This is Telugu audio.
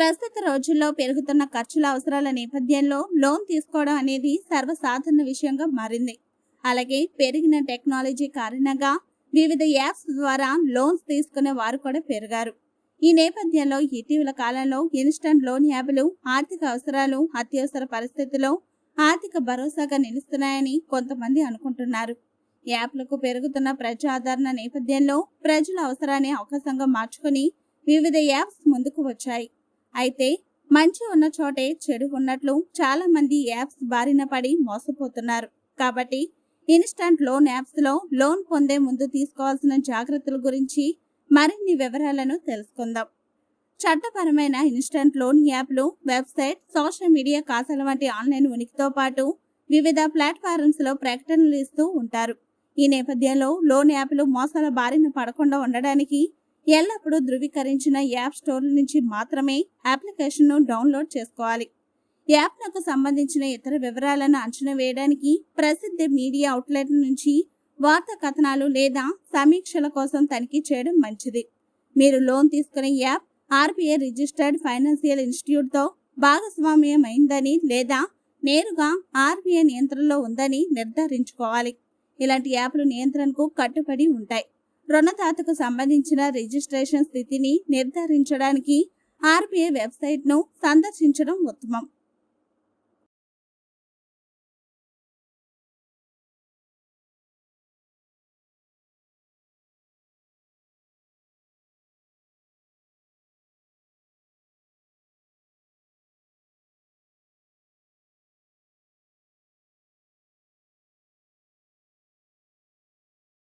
ప్రస్తుత రోజుల్లో పెరుగుతున్న ఖర్చుల అవసరాల నేపథ్యంలో లోన్ తీసుకోవడం అనేది సర్వసాధారణ విషయంగా మారింది. అలాగే పెరిగిన టెక్నాలజీ కారణంగా వివిధ యాప్స్ ద్వారా లోన్స్ తీసుకునే వారు కూడా పెరిగారు. ఈ నేపథ్యంలో ఇటీవల కాలంలో ఇన్స్టంట్ లోన్ యాప్లు ఆర్థిక అవసరాలు అత్యవసర పరిస్థితుల్లో ఆర్థిక భరోసాగా నిలుస్తున్నాయని కొంతమంది అనుకుంటున్నారు. యాప్లకు పెరుగుతున్న ప్రజాదరణ నేపథ్యంలో ప్రజల అవసరాన్ని అవకాశంగా మార్చుకుని వివిధ యాప్స్ ముందుకు వచ్చాయి. అయితే మంచి ఉన్న చోటే చెడు ఉన్నట్లు చాలా మంది యాప్స్ బారిన పడి మోసపోతున్నారు. కాబట్టి ఇన్స్టంట్ లోన్ యాప్స్లో లోన్ పొందే ముందు తీసుకోవాల్సిన జాగ్రత్తల గురించి మరిన్ని వివరాలను తెలుసుకుందాం. చట్టపరమైన ఇన్స్టంట్ లోన్ యాప్లు వెబ్సైట్ సోషల్ మీడియా ఖాతాల వంటి ఆన్లైన్ ఉనికితో పాటు వివిధ ప్లాట్ఫారమ్స్లో ప్రకటనలు ఇస్తూ ఉంటారు. ఈ నేపథ్యంలో లోన్ యాప్లు మోసాల బారిన పడకుండా ఉండడానికి ఎల్లప్పుడూ ధృవీకరించిన యాప్ స్టోర్ నుంచి మాత్రమే అప్లికేషన్ను డౌన్లోడ్ చేసుకోవాలి. యాప్లకు సంబంధించిన ఇతర వివరాలను అంచనా వేయడానికి ప్రసిద్ధ మీడియా అవుట్లెట్ నుంచి వార్తా కథనాలు లేదా సమీక్షల కోసం తనిఖీ చేయడం మంచిది. మీరు లోన్ తీసుకునే యాప్ ఆర్బీఐ రిజిస్టర్డ్ ఫైనాన్షియల్ ఇన్స్టిట్యూట్తో భాగస్వామ్యం అయిందని లేదా నేరుగా ఆర్బీఐ నియంత్రణలో ఉందని నిర్ధారించుకోవాలి. ఇలాంటి యాప్లు నియంత్రణకు కట్టుబడి ఉంటాయి. రుణదాతకు సంబంధించిన రిజిస్ట్రేషన్ స్థితిని నిర్ధారించడానికి ఆర్బీఐ వెబ్సైట్ను సందర్శించడం ఉత్తమం.